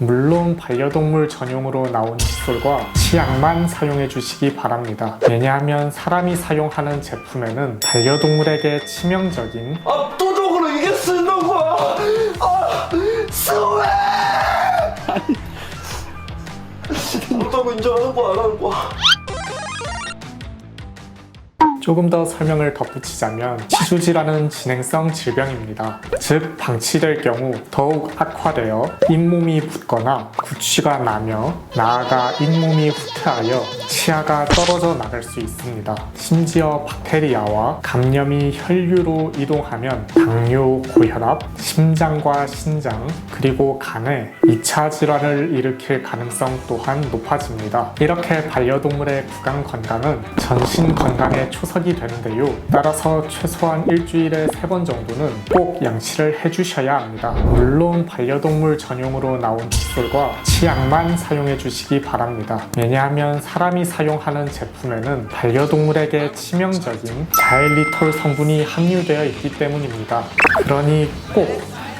물론 반려동물 전용으로 나온 칫솔과 치약만 사용해 주시기 바랍니다. 왜냐하면 사람이 사용하는 제품에는 반려동물에게 치명적인 압도적으로 이게 쓰는 거야. 아, 스웨. 못하고 인정하는 거안 하는 거야. 조금 더 설명을 덧붙이자면 치주지라는 진행성 질병입니다. 즉 방치될 경우 더욱 악화되어 잇몸이 붓거나 구취가 나며 나아가 잇몸이 후퇴하여 치아가 떨어져 나갈 수 있습니다. 심지어 박테리아와 감염이 혈류로 이동하면 당뇨, 고혈압, 심장과 신장, 그리고 간에 2차 질환을 일으킬 가능성 또한 높아집니다. 이렇게 반려동물의 구강 건강은 전신 건강의 초석이 되는데요. 따라서 최소한 일주일에 3번 정도는 꼭 양치를 해주셔야 합니다. 물론 반려동물 전용으로 나온 칫솔과 치약만 사용해 주시기 바랍니다. 왜냐하면 사람이 사용하는 제품에는 반려동물에게 치명적인 자일리톨 성분이 함유되어 있기 때문입니다. 그러니 꼭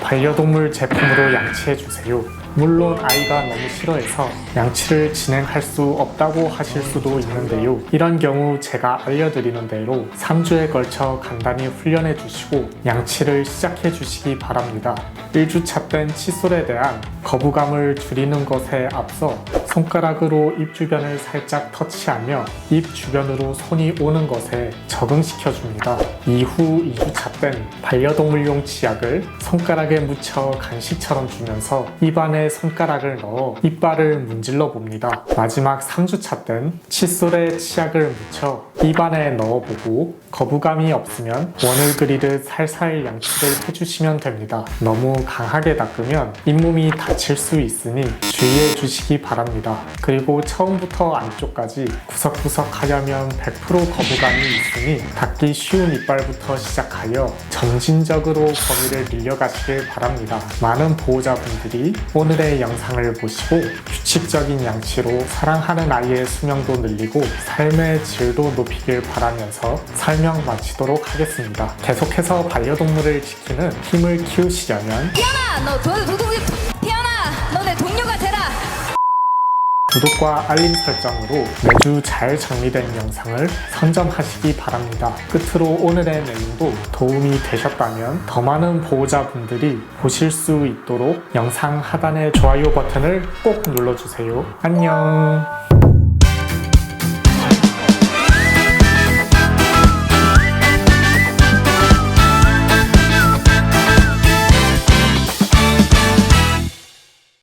반려동물 제품으로 양치해 주세요. 물론 아이가 너무 싫어해서 양치를 진행할 수 없다고 하실 수도 있는데요. 이런 경우 제가 알려드리는 대로 3주에 걸쳐 간단히 훈련해 주시고 양치를 시작해 주시기 바랍니다. 1주차 땐 칫솔에 대한 거부감을 줄이는 것에 앞서 손가락으로 입 주변을 살짝 터치하며 입 주변으로 손이 오는 것에 적응시켜 줍니다. 이후 2주차 땐 반려동물용 치약을 손가락에 묻혀 간식처럼 주면서 입안에 손가락을 넣어 이빨을 문질러 봅니다. 마지막 3주차 땐 칫솔에 치약을 묻혀 입안에 넣어보고 거부감이 없으면 원을 그리듯 살살 양치를 해주시면 됩니다. 너무 강하게 닦으면 잇몸이 다칠 수 있으니 주의해 주시기 바랍니다. 그리고 처음부터 안쪽까지 구석구석 하려면 100% 거부감이 있으니 닦기 쉬운 이빨부터 시작하여 점진적으로 범위를 늘려가시길 바랍니다. 많은 보호자분들이 오늘의 영상을 보시고 규칙적인 양치로 사랑하는 아이의 수명도 늘리고 삶의 질도 높이 길 바라면서 설명 마치도록 하겠습니다. 계속해서 반려동물을 지키는 힘을 키우시려면 태연아 너 도, 도둑이 태연아 너 내 동료가 되라 구독과 알림 설정으로 매주 잘 정리된 영상을 선점하시기 바랍니다. 끝으로 오늘의 내용도 도움이 되셨다면 더 많은 보호자분들이 보실 수 있도록 영상 하단의 좋아요 버튼을 꼭 눌러주세요. 안녕!